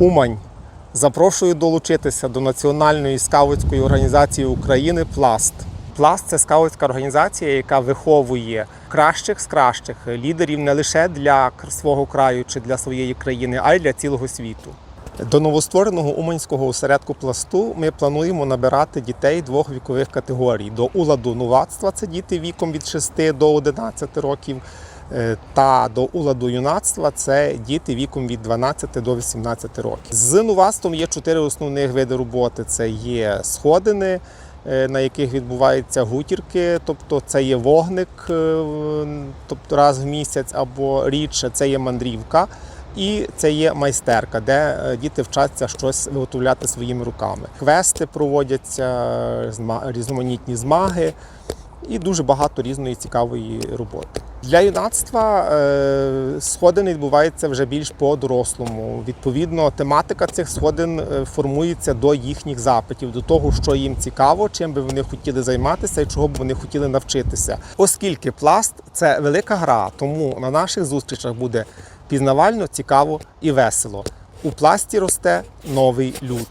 Умань. Запрошую долучитися до Національної скаутської організації України Пласт. Пласт це скаутська організація, яка виховує кращих з кращих лідерів не лише для свого краю чи для своєї країни, а й для цілого світу. До новоствореного уманського осередку пласту ми плануємо набирати дітей двох вікових категорій: до уладу новацтва це діти віком від 6 до 11 років. Е, Та до уладу юнацтва це діти віком від 12 до 18 років. З новацтвом є чотири основних види роботи: це є сходини, е, на яких відбуваються гутірки, тобто це є вогник, е, тобто раз в місяць або рідше, це є мандрівка. І це є майстерка, де діти вчаться щось виготовляти своїми руками. Квести проводяться, різноманітні змаги і дуже багато різної цікавої роботи. Для юнацтва е, сходини відбуваються вже більш по-дорослому. Відповідно, тематика цих сходин е, формується до їхніх запитів, до того, що їм цікаво, чим би вони хотіли займатися і чого б вони хотіли навчитися. Оскільки пласт це велика гра, тому на наших зустрічах буде пізнавально, цікаво і весело. У пласті росте новий люд.